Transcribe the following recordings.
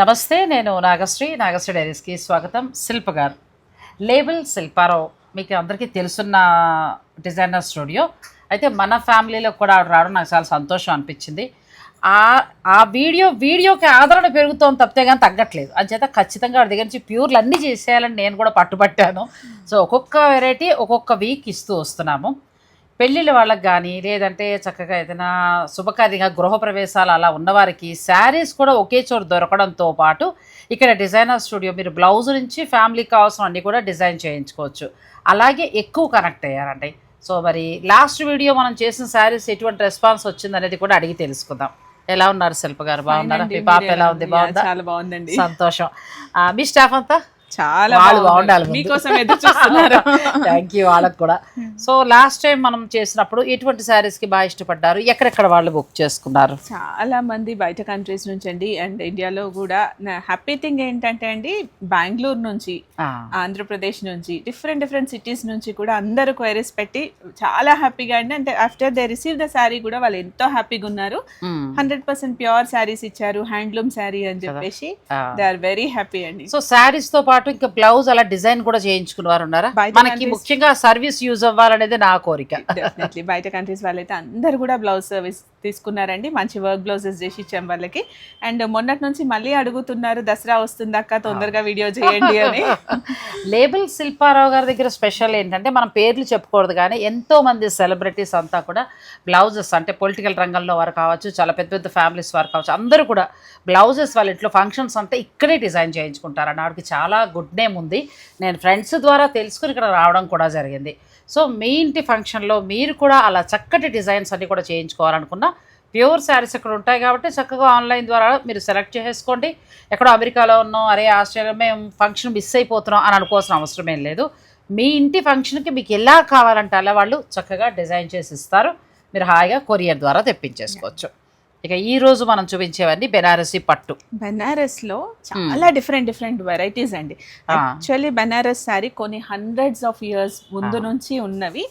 నమస్తే నేను నాగశ్రీ నాగశ్రీ డైరీస్కి స్వాగతం. శిల్ప గారు. లేబుల్ శిల్పారావు మీకు అందరికీ తెలుసున్న డిజైనర్ స్టూడియో. అయితే మన ఫ్యామిలీలో కూడా ఆవిడ రావడం నాకు చాలా సంతోషం అనిపించింది. ఆ ఆ వీడియో వీడియోకి ఆదరణ పెరుగుతోంది తప్పితే కానీ తగ్గట్లేదు. అంచేత ఖచ్చితంగా వాడి దగ్గర నుంచి ప్యూర్లు అన్నీ చేసేయాలని నేను కూడా పట్టుబట్టాను. సో ఒక్కొక్క వెరైటీ ఒక్కొక్క వీక్ ఇస్తూ వస్తున్నాము. పెళ్ళిళ్ళ వాళ్ళకి కానీ లేదంటే చక్కగా ఏదైనా శుభకార్యంగా గృహప్రవేశాలు అలా ఉన్నవారికి శారీస్ కూడా ఒకే చోట దొరకడంతో పాటు ఇక్కడ డిజైనర్ స్టూడియో మీరు బ్లౌజ్ నుంచి ఫ్యామిలీకి కావాల్సిన అన్ని కూడా డిజైన్ చేయించుకోవచ్చు. అలాగే ఎక్కువ కనెక్ట్ అయ్యారండి. సో మరి లాస్ట్ వీడియో మనం చేసిన శారీస్ ఎటువంటి రెస్పాన్స్ వచ్చింది అనేది కూడా అడిగి తెలుసుకుందాం. ఎలా ఉన్నారు శిల్ప గారు? బాగున్నారా? మీ పాప ఎలా ఉంది? బాగుందా? చాలా బాగుందండి. సంతోషం. మీ స్టాఫ్ అంతా? చాలా. బాగుండాలి. మీకోసం ఎదురు చూస్తున్నారు. థ్యాంక్ యూ వాళ్ళకి కూడా. సో లాస్ట్ టైం మనం చేసినప్పుడు ఎటువంటి శారీస్కి బాగా ఇష్టపడ్డారు? ఎక్కడెక్కడ వాళ్ళు బుక్ చేసుకున్నారు? చాలా మంది బయట కంట్రీస్ నుంచి అండి అండ్ ఇండియాలో కూడా. హ్యాపీ థింగ్ ఏంటంటే అండి బెంగళూరు నుంచి ఆంధ్రప్రదేశ్ నుంచి డిఫరెంట్ డిఫరెంట్ సిటీస్ నుంచి కూడా అందరూ క్వైరీస్ పెట్టి చాలా హ్యాపీగా అండి. అంటే after they receive the sari కూడా వాళ్ళు ఎంతో హ్యాపీగా ఉన్నారు. హండ్రెడ్ పర్సెంట్ ప్యూర్ శారీస్ ఇచ్చారు హ్యాండ్లూమ్ శారీ అని చెప్పేసి. దే ఆర్ వెరీ హ్యాపీ అండి. సో శారీస్తో పాటు ఇంకా బ్లౌజ్ అలా డిజైన్ కూడా చేయించుకున్న వారు ఉన్నారా మనకి ముఖ్యంగా సర్వీస్ యూజ్ అవ్వాలనేది నా కోరిక. డెఫినెట్లీ బయట కంట్రీస్ వాళ్ళైతే అందరు కూడా బ్లౌజ్ సర్వీస్ తీసుకున్నారండి. మంచి వర్క్ బ్లౌజెస్ చేసి ఇచ్చాం వాళ్ళకి. అండ్ మొన్నటి నుంచి మళ్ళీ అడుగుతున్నారు దసరా వస్తుందక్క తొందరగా వీడియో చేయండి అని. లేబుల్ శిల్పారావు గారి దగ్గర స్పెషల్ ఏంటంటే మనం పేర్లు చెప్పుకోవద్దు కానీ ఎంతో మంది సెలబ్రిటీస్ అంతా కూడా బ్లౌజెస్ అంటే పొలిటికల్ రంగంలో వారు కావచ్చు చాలా పెద్ద పెద్ద ఫ్యామిలీస్ వారు కావచ్చు అందరూ కూడా బ్లౌజెస్ వాళ్ళ ఇంట్లో ఫంక్షన్స్ అంటే ఇక్కడే డిజైన్ చేయించుకుంటారు ఆవిడకి చాలా గుడ్ నేమ్ ఉంది. నేను ఫ్రెండ్స్ ద్వారా తెలుసుకుని ఇక్కడ రావడం కూడా జరిగింది. సో మీ ఇంటి ఫంక్షన్లో మీరు కూడా అలా చక్కటి డిజైన్స్ అన్నీ కూడా చేయించుకోవాలనుకున్నా ప్యూర్ శారీస్ ఇక్కడ ఉంటాయి కాబట్టి చక్కగా ఆన్లైన్ ద్వారా మీరు సెలెక్ట్ చేసేసుకోండి. ఎక్కడో అమెరికాలో ఉన్నాం అరే ఆస్ట్రేలియా మేము ఫంక్షన్ మిస్ అయిపోతున్నాం అని అనుకోవాల్సిన అవసరం ఏం లేదు. మీ ఇంటి ఫంక్షన్కి మీకు ఎలా కావాలంటే అలా వాళ్ళు చక్కగా డిజైన్ చేసి ఇస్తారు. మీరు హాయిగా కొరియర్ ద్వారా తెప్పించేసుకోవచ్చు. ఇక ఈ రోజు మనం చూపించేవన్నీ బెనారసీ పట్టు. బెనారస్లో చాలా డిఫరెంట్ డిఫరెంట్ వెరైటీస్ అండి. యాక్చువల్లీ బెనారస్ శారీ కొన్ని హండ్రెడ్స్ ఆఫ్ ఇయర్స్ ముందు నుంచి ఉన్నవి.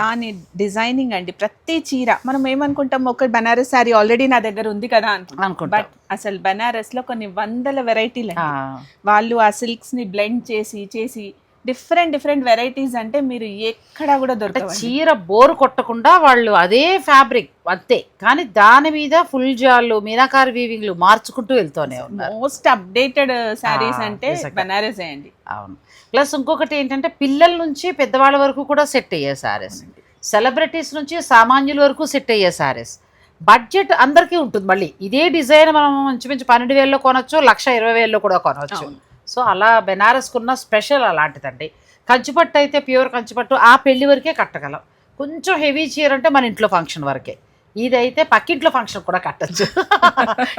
దాని డిజైనింగ్ అండి. ప్రతి చీర మనం ఏమనుకుంటాం ఒక బెనారస్ శారీ ఆల్రెడీ నా దగ్గర ఉంది కదా అనుకుంటాం. బట్ అసలు బెనారస్లో కొన్ని వందల వెరైటీలు వాళ్ళు ఆ సిల్క్స్ని బ్లెండ్ చేసి చేసి డిఫరెంట్ డిఫరెంట్ వెరైటీస్ అంటే మీరు ఎక్కడ కూడా దొరకవండి. చీర బోరు కొట్టకుండా వాళ్ళు అదే ఫ్యాబ్రిక్ అంతే. కానీ దాని మీద ఫుల్ జాళ్ళు మీనాకారి వీవింగ్లు మార్చుకుంటూ వెళ్తూనే ఉన్నారు. మోస్ట్ అప్డేటెడ్ శారీస్ అంటే. బెనారస్ అండి. అవును. ప్లస్ ఇంకొకటి ఏంటంటే పిల్లల నుంచి పెద్దవాళ్ళ వరకు కూడా సెట్ అయ్యే సారీస్ సెలబ్రిటీస్ నుంచి సామాన్యుల వరకు సెట్ అయ్యే సారీస్ బడ్జెట్ అందరికీ ఉంటుంది మళ్ళీ. ఇదే డిజైన్ మనం ఇంచుమించు పన్నెండు వేల్లో కొనొచ్చు లక్ష ఇరవై వేల్లో కూడా కొనవచ్చు. సో అలా బెనారస్కున్న స్పెషల్ అలాంటిదండి. కంచిపట్టు అయితే ప్యూర్ కంచిపట్టు ఆ పెళ్ళి వరకే కట్టగలం. కొంచెం హెవీ చీర అంటే మన ఇంట్లో ఫంక్షన్ వరకే. ఇదైతే పక్కింట్లో ఫంక్షన్ కూడా కట్టచ్చు.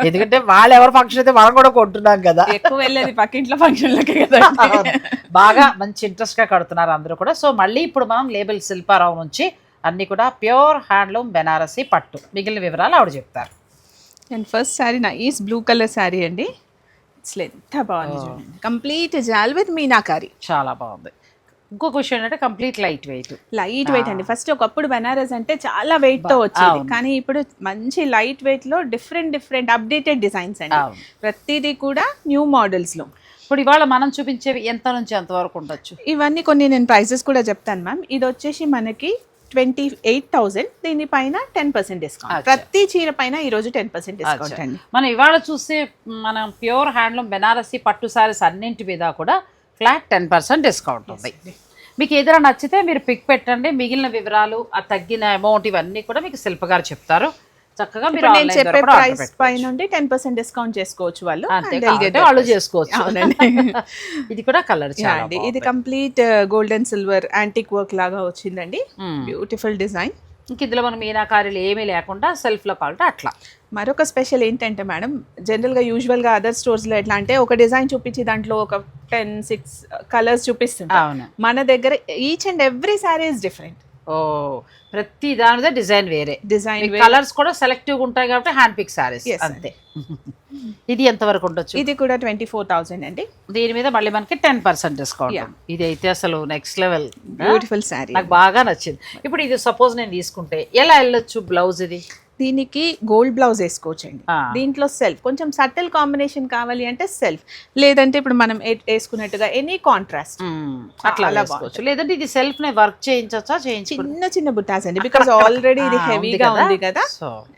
ఎందుకంటే వాళ్ళు ఎవరు ఫంక్షన్ అయితే మనం కూడా కొంటున్నాం కదా. ఎక్కువ వెళ్ళేది పక్కింట్లో ఫంక్షన్లకి కదా అవును. బాగా మంచి ఇంట్రెస్ట్గా కడుతున్నారు అందరూ కూడా. సో మళ్ళీ ఇప్పుడు మనం లేబుల్ శిల్పారావు నుంచి అన్ని కూడా ప్యూర్ హ్యాండ్లూమ్ బెనారసీ పట్టు. మిగిలిన వివరాలు ఆవిడ చెప్తారు. And first sari nice blue colour sari అండి. ఎంత బాగుంది చూడండి. కంప్లీట్ జాల్ విత్ మీనాకారి. చాలా బాగుంది. ఇంకొక విషయం ఏంటంటే complete light weight light weight అండి. ఫస్ట్ ఒకప్పుడు బెనారస్ అంటే చాలా వెయిట్తో వచ్చేది. కానీ ఇప్పుడు మంచి లైట్ వెయిట్లో డిఫరెంట్ డిఫరెంట్ అప్డేటెడ్ డిజైన్స్ అండి. ప్రతిదీ కూడా న్యూ మోడల్స్లో. ఇప్పుడు ఇవాళ మనం చూపించేవి ఎంత నుంచి ఎంత వరకు ఉండొచ్చు? ఇవన్నీ కొన్ని నేను ప్రైజెస్ కూడా చెప్తాను మ్యామ్ ఇది వచ్చేసి మనకి ట్వంటీ ఎయిట్ థౌసండ్ దీనిపైన టెన్ పర్సెంట్ డిస్కౌంట్. ప్రతి చీర పైన ఈ రోజు టెన్ పర్సెంట్ డిస్కౌంట్ అండి. మనం ఇవాళ చూస్తే మనం ప్యూర్ హ్యాండ్లూమ్ బెనారసీ పట్టు సారీస్ అన్నింటి మీద కూడా ఫ్లాట్ టెన్ పర్సెంట్ డిస్కౌంట్ ఉంది. మీకు ఏదైనా నచ్చితే మీరు పిక్ పెట్టండి. మిగిలిన వివరాలు ఆ తగ్గిన అమౌంట్ ఇవన్నీ కూడా మీకు శిల్ప గారు చెప్తారు. చక్కగా మీరు నేను చెప్పే ప్రైస్. పై నుండి టెన్ పర్సెంట్ డిస్కౌంట్ చేసుకోవచ్చు వాళ్ళు వాళ్ళు. చేసుకోవచ్చు. ఇది కూడా కలర్ అండి. ఇది complete golden silver antique work లాగా వచ్చిందండి. Hmm. బ్యూటిఫుల్ డిజైన్ ఇంక ఇందులో మనం మీనాకారీలు ఏమీ లేకుండా సెల్ఫ్లో కావాలంటే అట్లా. మరొక స్పెషల్ ఏంటంటే మేడం జనరల్గా యూజువల్గా అదర్ స్టోర్స్లో ఎట్లా అంటే ఒక డిజైన్ చూపించి దాంట్లో ఒక టెన్ సిక్స్ కలర్స్ అవును. మన దగ్గర each and every sari is different ఓ ప్రతి దాని మీద డిజైన్ వేరే. డిజైన్ కలర్స్ కూడా సెలెక్టివ్ ఉంటాయి కాబట్టి హ్యాండ్ పిక్ సారీస్ అంతే. ఇది ఎంత వరకు ఉండొచ్చు? ఇది కూడా ట్వంటీ ఫోర్ థౌజండ్ అండి. దీని మీద మళ్ళీ మనకి టెన్ పర్సెంట్ డిస్కౌంట్. ఇది అయితే అసలు నెక్స్ట్ లెవెల్ బ్యూటిఫుల్ శారీ నాకు బాగా నచ్చింది. ఇప్పుడు ఇది సపోజ్ నేను తీసుకుంటే ఎలా వెళ్ళొచ్చు బ్లౌజ్ ఇది? దీనికి గోల్డ్ బ్లౌజ్ వేసుకోవచ్చండి. దీంట్లో సెల్ఫ్. కొంచెం సటిల్ కాంబినేషన్ కావాలి అంటే సెల్ఫ్. లేదంటే ఇప్పుడు మనం వేసుకున్నట్టుగా ఎనీ కాంట్రాస్ట్. అట్లా వేసుకోవచ్చు. లేదంటే ఇది సెల్ఫ్ నే వర్క్ చేయించచ్చా చేయించుకో చిన్న చిన్న బుట్టాస్ అండి. బికాస్ ఆల్రెడీ ఇది హెవీగా ఉంది కదా?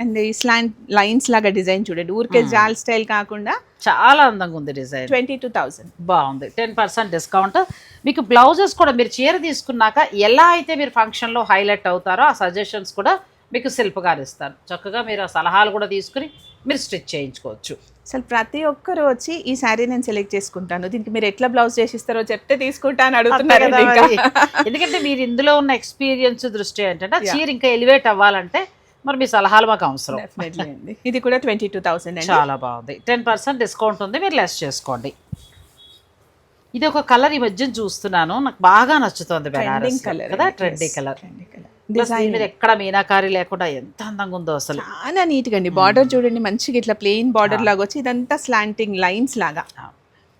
అండ్ ఈ స్లాంట్ లైన్స్ లాగా డిజైన్ చూడండి. ఊరికే జాల్ స్టైల్ కాకుండా చాలా అందంగా ఉంది డిజైన్. Twenty two thousand. బాగుంది. Ten percent discount. మీకు బ్లౌజెస్ కూడా మీరు చీర తీసుకున్నాక ఎలా అయితే మీరు ఫంక్షన్లో హైలైట్ అవుతారో ఆ సజెషన్స్ కూడా మీకు శిల్ప గారు ఇస్తారు. చక్కగా మీరు ఆ సలహాలు కూడా తీసుకుని మీరు స్టిచ్ చేయించుకోవచ్చు. అసలు ప్రతి ఒక్కరు వచ్చి ఈ శారీ నేను సెలెక్ట్ చేసుకుంటాను. దీనికి మీరు ఎట్లా బ్లౌజ్ చేసిస్తారో చెప్తే తీసుకుంటాను అడుగుతున్నారు కదా మరి. ఎందుకంటే మీరు ఇందులో ఉన్న ఎక్స్పీరియన్స్ దృష్టి ఏంటంటే ఆ చీర ఇంకా ఎలివేట్ అవ్వాలంటే మరి మీ సలహాలు మాకు అవసరం. ఇది కూడా ట్వంటీ టూ థౌసండ్ అండి. చాలా బాగుంది. టెన్ పర్సెంట్ డిస్కౌంట్ ఉంది. మీరు లెస్ చేసుకోండి. ఇది ఒక కలర్ ఈ మధ్య చూస్తున్నాను. నాకు బాగా నచ్చుతుంది బెనారస్. కలర్ కదా? ట్రెండీ కలర్ కలర్ దీని మీద ఎక్కడ మీనాకారి లేకుండా ఎంత అందంగా ఉందో అసలు. చాలా నీట్గా అండి. బార్డర్ చూడండి మంచిగా ఇట్లా ప్లెయిన్ బార్డర్ లాగా వచ్చి ఇదంతా స్లాంటింగ్ లైన్స్ లాగా.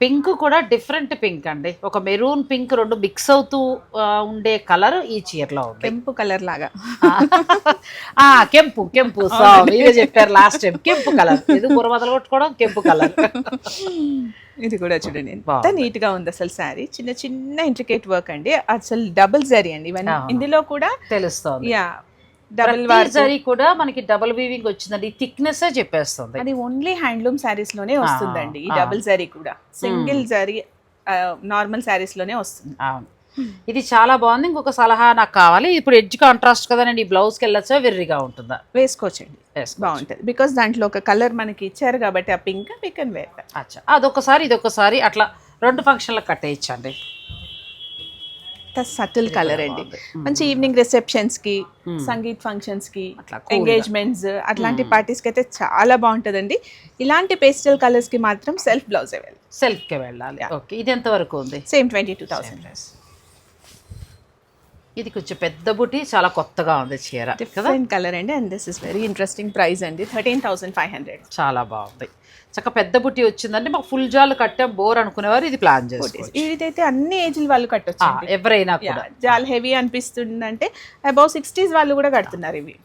పింక్ కూడా డిఫరెంట్ పింక్ అండి. ఒక మెరూన్ పింక్ రెండు మిక్స్ అవుతూ ఉండే కలర్ ఈ చీరలో ఉంది. కెంపు కలర్ లాగా. ఆ కెంపు కెంపు మీరే చెప్పారు లాస్ట్ టైం కెంపు కలర్. ఇది బుర్రమదలు కొట్టుకోవడం కెంపు కలర్. ఇది కూడా చూడండి ఎంత. నీట్గా ఉంది అసలు శారీ. చిన్న చిన్న ఇంట్రికేట్ వర్క్ అండి. అసలు డబుల్ జరీ అండి. ఇవన్నీ. ఇందులో కూడా తెలుస్తోంది. యా డబుల్ జరీ కూడా మనకి డబుల్ వీవింగ్ వచ్చిందండి. థిక్నెస్ చెప్పేస్తుంది. అది ఓన్లీ హ్యాండ్లూమ్ శారీస్లోనే వస్తుందండి. ఈ. డబుల్ జరీ కూడా. సింగిల్ జరీ నార్మల్ శారీస్లోనే వస్తుంది. అవును ఇది చాలా బాగుంది. ఇంకొక సలహా నాకు కావాలి. ఇప్పుడు ఎడ్జ్ కాంట్రాస్ట్ కదండి ఈ బ్లౌజ్కి వెళ్ళొచ్చా? వెర్రిగా ఉంటుందా? వేసుకోవచ్చండి. వేసుకో. బాగుంటుంది. బికాస్ దాంట్లో ఒక కలర్ మనకి ఇచ్చారు కాబట్టి ఆ పింక్ వీ కెన్ వేర్ అచ్చా. అదొకసారి ఇదొకసారి అట్లా రెండు ఫంక్షన్లకు కట్టేయచ్చండి. సటిల్ కలర్ అండి. మంచి ఈవినింగ్ రిసెప్షన్స్కి సంగీత్ ఫంక్షన్స్కి. ఎంగేజ్మెంట్స్ అట్లాంటి పార్టీస్కి అయితే చాలా బాగుంటుందండి. ఇలాంటి పేస్టల్ కలర్స్కి మాత్రం సెల్ఫ్ బ్లౌజ్ అవైలబుల్ సెల్ఫ్కి వెళ్ళాలి. ఓకే ఇది ఎంత వరకు ఉంది సేమ్ ట్వంటీ టూ థౌసండ్ ఇది కొంచెం పెద్ద బుట్టి చాలా కొత్తగా ఉంది చీర డిఫరెంట్ కలర్ అండి and this is very interesting price అండి థర్టీన్ థౌసండ్ ఫైవ్ హండ్రెడ్ చాలా బాగుంది. చక్క పెద్ద బుట్టి వచ్చిందంటే మాకు ఫుల్ జాలు కట్టాం బోర్ అనుకునేవారు ఇది ప్లాన్ చేసుకోవచ్చు. ఇదైతే అన్ని ఏజ్ల వాళ్ళు కట్టొచ్చు ఎవరైనా కూడా. చాలా హెవీ అనిపిస్తుందంటే అబౌవ్ సిక్స్టీస్ వాళ్ళు కూడా కడుతున్నారు ఇవి.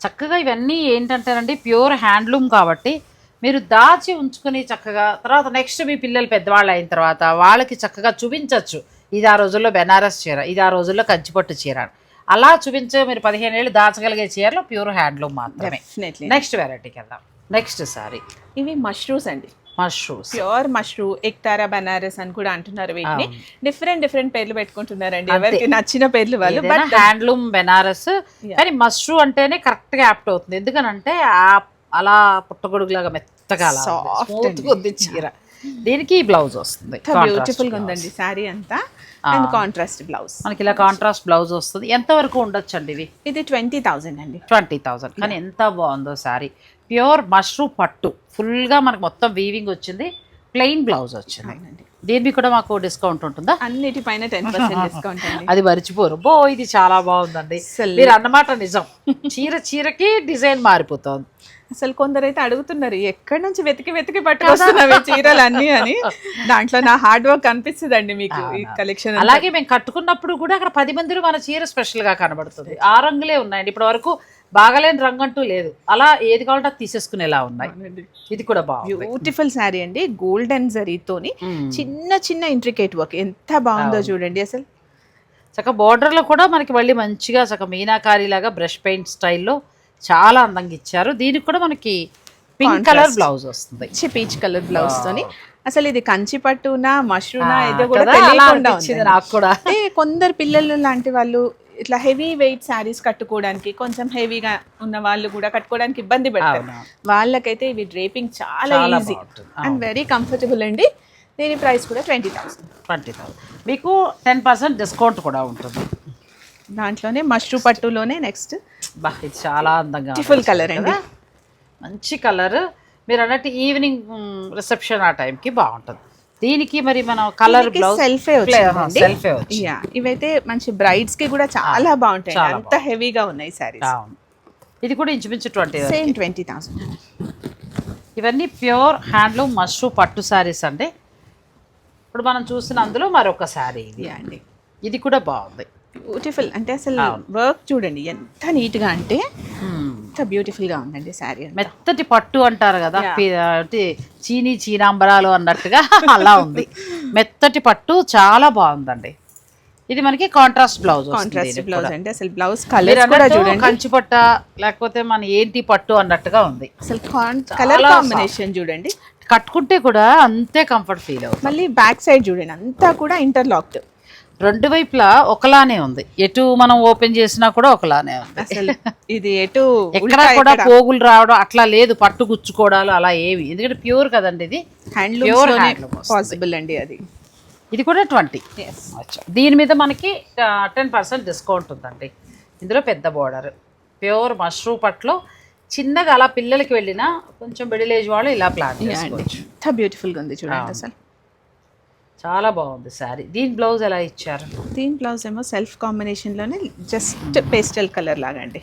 చక్కగా ఇవన్నీ ఏంటంటేనండి ప్యూర్ హ్యాండ్లూమ్ కాబట్టి మీరు దాచి ఉంచుకుని చక్కగా తర్వాత నెక్స్ట్ మీ పిల్లలు పెద్దవాళ్ళు అయిన తర్వాత వాళ్ళకి చక్కగా చూపించవచ్చు ఇది ఆ రోజుల్లో బెనారస్ చీర ఇది ఆ రోజుల్లో కంచిపట్టు చీర అలా చూపించే మీరు పదిహేను ఏళ్ళు దాచగలిగే చీరలు ప్యూర్ హ్యాండ్లూమ్ మాత్రమే. నెక్స్ట్ వెరైటీకి వెళ్దాం. నెక్స్ట్ సారీ ఇవి మష్రూమ్స్ అండి. మష్రూమ్స్ ప్యూర్ మష్రూ ఎక్తారా బనారస్ అని కూడా అంటున్నారు వీటిని. డిఫరెంట్ డిఫరెంట్ పేర్లు పెట్టుకుంటున్నారండి. ఎవరికి నచ్చిన పేర్లు వాళ్ళు బట్ హ్యాండ్లూమ్ బెనారస్. కానీ మష్రూ అంటేనే కరెక్ట్గా యాప్ట్ అవుతుంది. ఎందుకనంటే ఆ- అలా పుట్టగొడుగులాగా మెత్తగా అండి. ఉంది చీర. దీనికి బ్లౌజ్ వస్తుంది. బ్యూటిఫుల్గా ఉందండి శారీ అంతా. అండ్ కాంట్రాస్ట్ బ్లౌజ్ మనకి ఇలా కాంట్రాస్ట్ బ్లౌజ్ వస్తుంది. ఎంత వరకు ఉండొచ్చు అండి ఇవి ఇది ట్వంటీ థౌసండ్ అండి. ట్వంటీ థౌసండ్ కానీ ఎంత బాగుందో సారీ ప్యూర్ మష్రూ పట్టు. ఫుల్గా మనకు మొత్తం వీవింగ్ వచ్చింది. ప్లెయిన్ బ్లౌజ్ వచ్చింది. దీనికి కూడా మాకు డిస్కౌంట్ ఉంటుందా? అన్నిటిపైన టెన్ పర్సెంట్ డిస్కౌంట్ అండి. అది మర్చిపోరు. బో ఇది చాలా బాగుందండి. మీరు అన్నమాట నిజం. చీర చీరకి డిజైన్ మారిపోతుంది. అసలు కొందరు అయితే అడుగుతున్నారు ఎక్కడి నుంచి వెతికి వెతికి పట్టుకొస్తున్నవి చీరలు అన్ని అని. దాంట్లో నా హార్డ్ వర్క్ కనిపిస్తుందండి మీకు ఈ కలెక్షన్ అలాగే మేము కట్టుకున్నప్పుడు కూడా అక్కడ పది మందిలో మన చీర స్పెషల్గా కనబడుతుంది. ఆ రంగులే ఉన్నాయండి. ఇప్పటి వరకు బాగలేని రంగు అంటూ లేదు. అలా ఏది కావాలంటే తీసేసుకునేలా ఉన్నాయి. ఇది కూడా బాగుంది. బ్యూటిఫుల్ శారీ అండి. గోల్డెన్ జరీతోని. చిన్న చిన్న ఇంట్రికేట్ వర్క్ ఎంత బాగుందో చూడండి అసలు. చక్క border లో కూడా మనకి మళ్ళీ మంచిగా చక్క మీనాకారి లాగా బ్రష్ పెయింట్ స్టైల్లో చాలా అందంగా ఇచ్చారు. దీనికి కూడా మనకి పింక్ కలర్ బ్లౌజ్ వస్తుంది. పీచ్ కలర్ బ్లౌజ్ తోని. అసలు ఇది కంచి పట్టునా మష్రూనా ఏదో కూడా తెలియకుండా. నాకు కూడా. కొందరు పిల్లలు లాంటి వాళ్ళు ఇట్లా హెవీ వెయిట్ శారీస్ కట్టుకోవడానికి కొంచెం హెవీగా ఉన్న వాళ్ళు కూడా కట్టుకోవడానికి ఇబ్బంది పడతారు. వాళ్ళకైతే ఇవి డ్రేపింగ్ చాలా ఈజీ. అండ్ వెరీ కంఫర్టబుల్ అండి దీని ప్రైస్ కూడా ట్వంటీ థౌసండ్ ట్వంటీ థౌసండ్ మీకు టెన్ పర్సెంట్ డిస్కౌంట్ కూడా ఉంటుంది దాంట్లోనే మష్రూ పట్టులోనే నెక్స్ట్ బా ఇది చాలా అందంగా. బ్యూటిఫుల్ కలర్ అండి? మంచి కలర్ మీరు అన్నట్టు ఈవినింగ్ రిసెప్షన్ ఆ టైంకి బాగుంటుంది దీనికి మరి మనం కలర్ బ్లౌజ్ సెల్ఫే సెల్ఫే ఇవైతే మంచి బ్రైడ్స్కి కూడా చాలా బాగుంటాయి. అంత హెవీగా ఉన్నాయి సారీస్ ఇది కూడా ఇంచుమించు ట్వంటీ సేమ్ ట్వంటీ థౌసండ్ ఇవన్నీ ప్యూర్ హ్యాండ్లూమ్ మష్రూ పట్టు శారీస్ అండి. ఇప్పుడు మనం చూసిన అందులో మరొక శారీ ఇది. అండి. ఇది కూడా బాగుంది. బ్యూటిఫుల్ అంటే అసలు వర్క్ చూడండి ఎంత నీట్గా అంటే Hmm. ఎంత బ్యూటిఫుల్గా ఉందండి శారీ మెత్తటి పట్టు అంటారు కదా చీనీ చీనాంబరాలు అన్నట్టుగా అలా ఉంది. మెత్తటి పట్టు చాలా బాగుందండి. ఇది మనకి కాంట్రాస్ట్ బ్లౌజ్ కాంట్రాస్ట్ బ్లౌజ్ అంటే అసలు బ్లౌజ్ కలర్స్ కూడా చూడండి. కంచి పట్ట లేకపోతే మన ఏంటి పట్టు అన్నట్టుగా ఉంది. అసలు కలర్ కాంబినేషన్ చూడండి. కట్టుకుంటే కూడా అంతే కంఫర్ట్ ఫీల్ అవుతుంది. మళ్ళీ బ్యాక్ సైడ్ చూడండి అంతా కూడా ఇంటర్లాక్డ్ రెండు వైపులా ఒకలానే ఉంది. ఎటు మనం ఓపెన్ చేసినా కూడా ఒకలానే ఉంది. అసలు ఇది ఎటు ఎక్కడ కూడా పోగులు రావడం అట్లా లేదు. పట్టు గుచ్చుకోవడాలు అలా ఏవి. ఎందుకంటే ప్యూర్ కదండి ఇది. వస్తుంది. పాసిబుల్ అండి అది. ఇది కూడా ట్వంటీ. దీని మీద మనకి టెన్ పర్సెంట్ డిస్కౌంట్ ఉందండి. ఇందులో పెద్ద బోర్డర్. ప్యూర్ మష్రూమ్ పట్లో చిన్నగా అలా పిల్లలకి వెళ్ళినా కొంచెం మిడిల్ ఏజ్ వాళ్ళు ఇలా ప్లాన్ చేసుకోవచ్చు. ఎంత బ్యూటిఫుల్గా ఉంది చూడండి అసలు. చాలా బాగుంది శారీ. దీని బ్లౌజ్ ఎలా ఇచ్చారు? దీని బ్లౌజ్ ఏమో సెల్ఫ్ కాంబినేషన్లోనే జస్ట్ పేస్టల్ కలర్ లాగా అండి.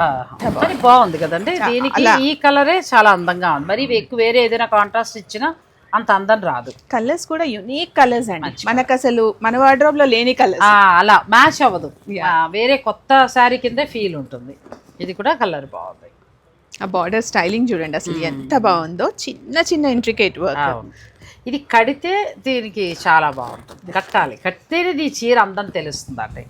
కానీ బాగుంది కదండి. దీనికి ఈ కలరే చాలా అందంగా ఉంది. మరి ఎక్కువ వేరే ఏదైనా కాంట్రాస్ట్ ఇచ్చినా అంత అందం రాదు. కలర్స్ కూడా యునిక్ కలర్స్ అండి. మనకు అసలు మన వార్డ్రోబ్లో లేని కలర్స్. ఆ, అలా. మ్యాచ్ అవ్వదు. వేరే కొత్త శారీ కింద ఫీల్ ఉంటుంది. ఇది కూడా కలర్ బాగుంది. ఆ బార్డర్ స్టైలింగ్ చూడండి అసలు ఎంత బాగుందో. చిన్న చిన్న ఇంట్రికేట్ వర్క్. ఇది కడితే దీనికి చాలా బాగుంటుంది. కట్టాలి. కడితేనే ఈ చీర అందం తెలుస్తుంది అంటే.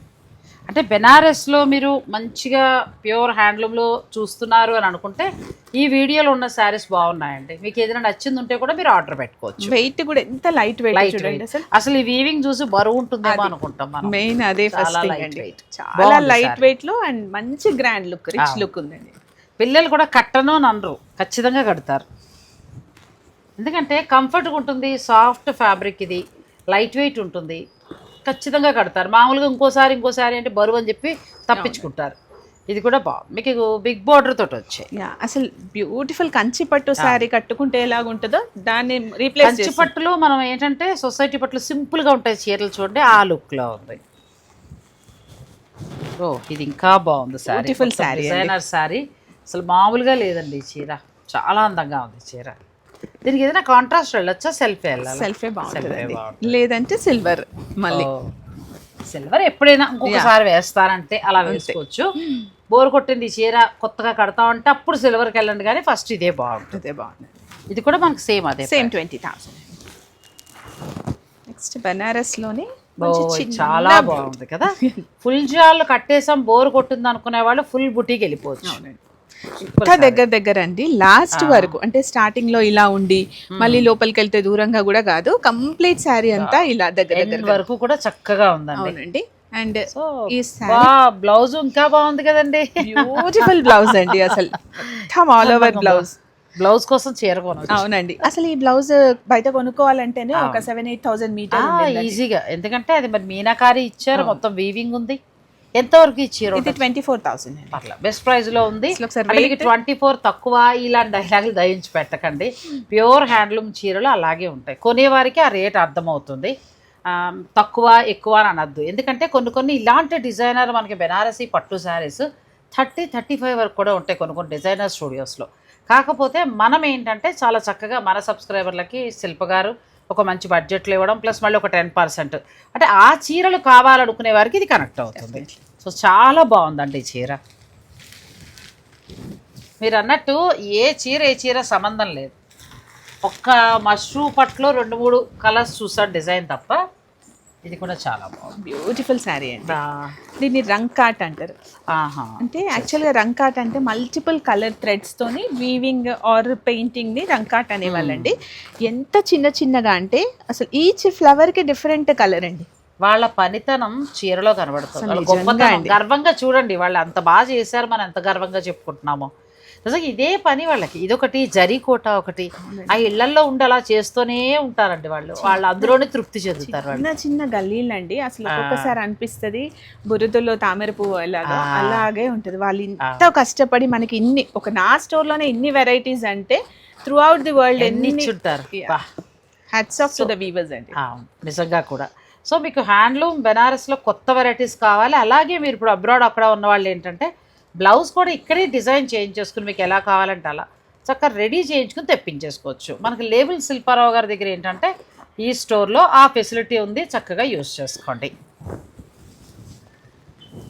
అంటే బెనారస్లో మీరు మంచిగా ప్యూర్ హ్యాండ్లూమ్లో చూస్తున్నారు అని అనుకుంటే ఈ వీడియోలో ఉన్న శారీస్ బాగున్నాయండి. మీకు ఏదైనా నచ్చింది ఉంటే కూడా మీరు ఆర్డర్ పెట్టుకోవచ్చు. వెయిట్ కూడా ఎంత లైట్ వెయిట్ లైట్ చూడండి అసలు. ఈ వీవింగ్ చూసి బరువు ఉంటుందేమో అనుకుంటాం మనం. మెయిన్ అదే చాలా ఫస్ట్. చాలా లైట్ వెయిట్లో అండ్ మంచి గ్రాండ్ లుక్ రిచ్ లుక్ ఉందండి. పిల్లలు కూడా కట్టను అని అనరు. ఖచ్చితంగా కడతారు. ఎందుకంటే కంఫర్ట్గా ఉంటుంది సాఫ్ట్ ఫ్యాబ్రిక్ ఇది లైట్ వెయిట్ ఉంటుంది ఖచ్చితంగా కడతారు. మామూలుగా ఇంకోసారి ఇంకోసారి అంటే బరువు అని చెప్పి తప్పించుకుంటారు. ఇది కూడా బాగుంది. మీకు బిగ్ బార్డర్ తోటి వచ్చాయి. యా అసలు బ్యూటిఫుల్ కంచి పట్టు శారీ కట్టుకుంటే ఎలాగుంటుందో దాన్ని రీప్లేస్ కంచి పట్టులో మనం ఏంటంటే సొసైటీ పట్టులో సింపుల్గా ఉంటాయి చీరలు చూడండి ఆ లుక్లో ఉంది. ఓ ఇది ఇంకా బాగుంది శారీ. Beautiful saree అండి. డిజైనర్ శారీ. అసలు మామూలుగా లేదండి ఈ చీర. చాలా అందంగా ఉంది చీర. దీనికి ఏదైనా కాంట్రాస్ట్ వెళ్ళొచ్చా? సెల్ఫీ వెళ్ళాలి? సెల్ఫే బాగుంటుందండి లేదంటే సిల్వర్ మళ్ళీ. సిల్వర్ ఎప్పుడైనా ఇంకొకసారి వేస్తారంటే అలా వేసుకోవచ్చు. బోర్ కొట్టింది ఈ చీర కొత్తగా కడతామంటే అప్పుడు సిల్వర్కి వెళ్ళండి కానీ ఫస్ట్ ఇదే బాగుంటుంది. అదే బాగుంది ఇది కూడా మనకు సేమ్ అదే సేమ్ ట్వంటీ థౌసండ్ నెక్స్ట్ బనారస్లోనే ఓ, చాలా బాగుంది కదా. ఫుల్ జాల్ కట్టేసాం బోర్ కొట్టింది అనుకునే వాళ్ళు ఫుల్ బుటీకి వెళ్ళిపోవచ్చు. ఇంకా దగ్గర దగ్గర అండి లాస్ట్ వరకు అంటే స్టార్టింగ్లో ఇలా ఉండి మళ్ళీ లోపలికి వెళ్తే దూరంగా కూడా కాదు కంప్లీట్ శారీ అంతా ఇలా దగ్గర దగ్గర వరకు కూడా చక్కగా ఉందండి. అవునండి. అండ్ ఈ బ్లౌజ్ ఇంకా బాగుంది కదండి. బ్యూటిఫుల్ బ్లౌజ్ అండి అసలు. ఆల్ ఓవర్ బ్లౌజ్ బ్లౌజ్ కోసం చీర అవునండి. అసలు ఈ బ్లౌజ్ బయట కొనుక్కోవాలంటేనే ఒక సెవెన్ ఎయిట్ థౌసండ్ మీటర్ ఈజీగా ఎందుకంటే అది మరి మీనాకారి ఇచ్చారు మొత్తం వీవింగ్ ఉంది. ఎంతవరకు ఈ చీర ఇది ట్వంటీ ఫోర్ థౌసండ్ పర్లేదు. బెస్ట్ ప్రైస్లో ఉంది. ట్వంటీ ఫోర్ తక్కువ ఇలాంటి డైలాగులు దయించి పెట్టకండి. ప్యూర్ హ్యాండ్లూమ్ చీరలు అలాగే ఉంటాయి. కొనేవారికి ఆ రేట్ అర్థమవుతుంది. తక్కువ ఎక్కువ అని అనద్దు. ఎందుకంటే కొన్ని కొన్ని ఇలాంటి డిజైనర్ మనకి బెనారసీ పట్టు శారీస్ థర్టీ థర్టీ ఫైవ్ వరకు కూడా ఉంటాయి కొన్ని కొన్ని డిజైనర్ స్టూడియోస్లో కాకపోతే మనం ఏంటంటే చాలా చక్కగా మన సబ్స్క్రైబర్లకి శిల్ప గారు ఒక మంచి బడ్జెట్లో ఇవ్వడం ప్లస్ మళ్ళీ ఒక టెన్ పర్సెంట్ అంటే ఆ చీరలు కావాలనుకునే వారికి ఇది కనెక్ట్ అవుతుంది. సో చాలా బాగుందండి ఈ చీర. మీరు అన్నట్టు ఏ చీర ఏ చీర సంబంధం లేదు. ఒక్క మష్రూ పట్లో రెండు మూడు కలర్స్ చూసాను డిజైన్ తప్ప. ఇది కూడా చాలా బాగుంది. బ్యూటిఫుల్ శారీ అండి. దీన్ని రంగ్ కాట్ అంటారు. ఆహా. అంటే యాక్చువల్గా రంగ్ కాట్ అంటే మల్టిపుల్ కలర్ థ్రెడ్స్ తోని వీవింగ్ ఆర్ పెయింటింగ్ని రంగ్ కాట్ అనేవాళ్ళండి. ఎంత చిన్న చిన్నగా అంటే అసలు ఈచ్ ఫ్లవర్కి డిఫరెంట్ కలర్ అండి. వాళ్ళ పనితనం చీరలో కనబడుతుంది. వాళ్ళ గొప్పతనం. గర్వంగా చూడండి వాళ్ళు అంత బాగా చేశారు మనం ఎంత గర్వంగా చెప్పుకుంటున్నామో. నిజంగా ఇదే పని వాళ్ళకి. ఇదొకటి జరీ కోట ఒకటి. ఆ ఇళ్ళల్లో ఉండి అలా చేస్తూనే ఉంటారండి వాళ్ళు. వాళ్ళు అందులోనే తృప్తి చెందుతారు చిన్న చిన్న గల్లీలండి. అసలు ఒక్కొక్కసారి అనిపిస్తుంది బురదలో తామర పువ్వు ఎలాగా. అలాగే ఉంటుంది. వాళ్ళు ఇంత కష్టపడి మనకి ఇన్ని ఒక నా స్టోర్లోనే ఇన్ని వెరైటీస్ అంటే త్రూ అవుట్ ది వరల్డ్ ఎన్ని ఇచ్చుంటారు. బా. Hats off to the weavers అండి. నిజంగా కూడా. సో మీకు హ్యాండ్లూమ్ బెనారస్లో కొత్త వెరైటీస్ కావాలి. అలాగే మీరు ఇప్పుడు అబ్రాడ్ అక్కడ ఉన్న వాళ్ళు ఏంటంటే బ్లౌజ్ కూడా ఇక్కడే డిజైన్ చేయించేసుకుని మీకు ఎలా కావాలంటే అలా చక్కగా రెడీ చేయించుకుని తెప్పించేసుకోవచ్చు. మనకి లేబుల్ శిల్పారావు గారి దగ్గర ఏంటంటే ఈ స్టోర్లో ఆ ఫెసిలిటీ ఉంది. చక్కగా యూస్ చేసుకోండి.